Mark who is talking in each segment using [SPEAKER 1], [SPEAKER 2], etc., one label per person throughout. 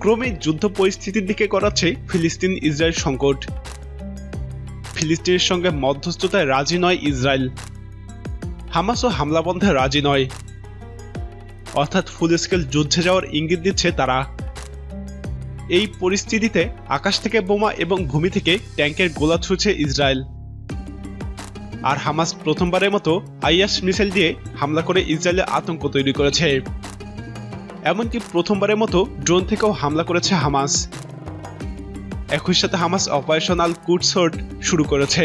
[SPEAKER 1] ক্রমেই যুদ্ধ পরিস্থিতির দিকে করাচ্ছে ফিলিস্তিন ইসরায়েল সংকট। ফিলিস্তিনের সঙ্গে মধ্যস্থতায় রাজি নয় ইসরায়েল। হামাসও হামলা বন্ধে রাজি নয়। অর্থাৎ ফুল স্কেল যুদ্ধে যাওয়ার ইঙ্গিত দিচ্ছে তারা। এই পরিস্থিতিতে আকাশ থেকে বোমা এবং ভূমি থেকে ট্যাঙ্কের গোলা ছুঁড়ছে ইসরায়েল। আর হামাস প্রথমবারের মতো আইয়াস মিসাইল দিয়ে হামলা করে ইসরায়েলে আতঙ্ক তৈরি করেছে। এমনকি প্রথমবারের মতো ড্রোন থেকেও হামলা করেছে হামাস। একই সাথে হামাস অপারেশনাল কুটসোর্ট শুরু করেছে,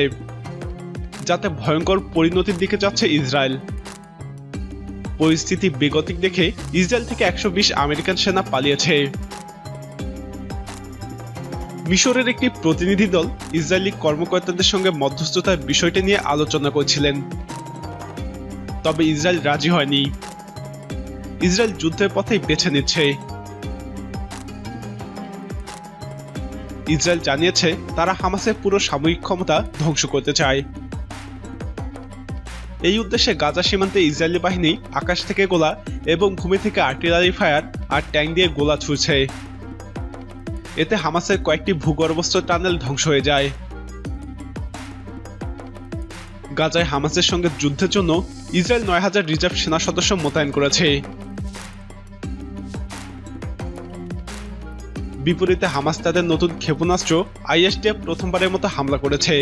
[SPEAKER 1] যাতে ভয়ঙ্কর পরিণতির দিকে যাচ্ছে ইসরায়েল। পরিস্থিতি বেগতিক দেখে ইসরায়েল থেকে একশো বিশ আমেরিকান সেনা পালিয়েছে। মিশরের একটি প্রতিনিধি দল ইসরায়েলি কর্মকর্তাদের সঙ্গে মধ্যস্থতার বিষয়টি নিয়ে আলোচনা করছিলেন। তবে ইসরায়েল রাজি হয়নি। ইসরায়েল যুদ্ধের পথেই বেছে নিচ্ছে। ইসরায়েল জানিয়েছে তারা হামাসের পুরো সামরিক ক্ষমতা ধ্বংস করতে চায়। এই উদ্দেশ্যে গাজা সীমান্তে ইসরায়েলি বাহিনী আকাশ থেকে গোলা এবং ভূমি থেকে আর্টিলারি ফায়ার আর ট্যাঙ্ক দিয়ে গোলা ছুড়ছে। এতে হামাসের কয়েকটি ভূগর্ভস্থ টানেল ধ্বংস হয়ে যায়। গাজায় হামাসের সঙ্গে যুদ্ধের জন্য ইসরায়েল নয় হাজার রিজার্ভ সেনা সদস্য মোতায়েন করেছে। বিপরীতে হামাস তাদের নতুন ক্ষেপণাস্ত্র আইএসডিএফ প্রথমবারের মতো হামলা করেছে।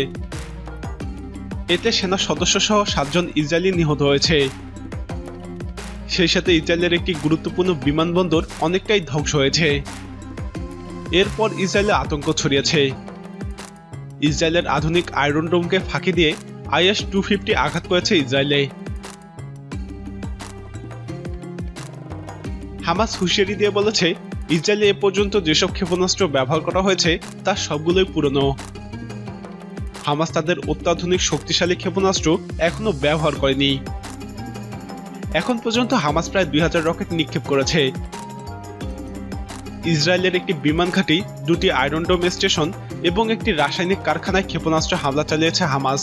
[SPEAKER 1] এতে সেনা সদস্য সহ সাতজন ইসরায়েলি নিহত হয়েছে। সেই সাথে ইসরায়েলের একটি গুরুত্বপূর্ণ বিমানবন্দর অনেকটাই ধ্বংস হয়েছে। এরপর ইসরায়েলে আতঙ্ক ছড়িয়েছে। ইসরায়েলের আধুনিক আয়রন ডোমকে ফাঁকি দিয়ে আইএস টু ফিফটি আঘাত করেছে ইসরায়েলে। হামাস হুঁশিয়ারি দিয়ে বলেছে ইসরায়েলে এ পর্যন্ত যেসব ক্ষেপণাস্ত্র ব্যবহার করা হয়েছে তার সবগুলোই পুরনো। হামাস তাদের অত্যাধুনিক শক্তিশালী ক্ষেপণাস্ত্র এখনও ব্যবহার করেনি। এখন পর্যন্ত হামাস প্রায় দুই হাজার রকেট নিক্ষেপ করেছে। ইসরায়েলের একটি বিমান ঘাঁটি, দুটি আয়রন ডোম স্টেশন এবং একটি রাসায়নিক কারখানায় ক্ষেপণাস্ত্র হামলা চালিয়েছে হামাস।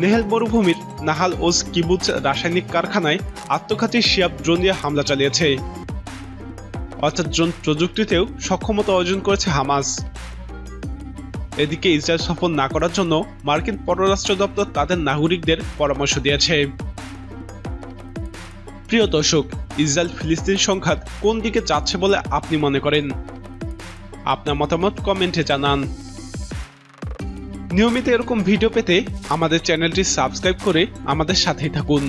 [SPEAKER 1] নেহেল মরুভূমির নাহাল ওজ কিবুচ রাসায়নিক কারখানায় আত্মঘাতী শিয়াব ড্রোন দিয়ে হামলা চালিয়েছে। অর্থাৎ ড্রোন প্রযুক্তিতেও সক্ষমতা অর্জন করেছে হামাস। এদিকে ইসরায়েল সফল না করার জন্য মার্কিন পররাষ্ট্র দপ্তর তাদের নাগরিকদের পরামর্শ দিয়েছে। প্রিয় দর্শক, ইসরায়েল ফিলিস্তিন সংঘাত কোন দিকে যাচ্ছে বলে আপনি মনে করেন? আপনার মতামত কমেন্টে জানান। নিয়মিত এরকম ভিডিও পেতে আমাদের চ্যানেলটি সাবস্ক্রাইব করে আমাদের সাথেই থাকুন।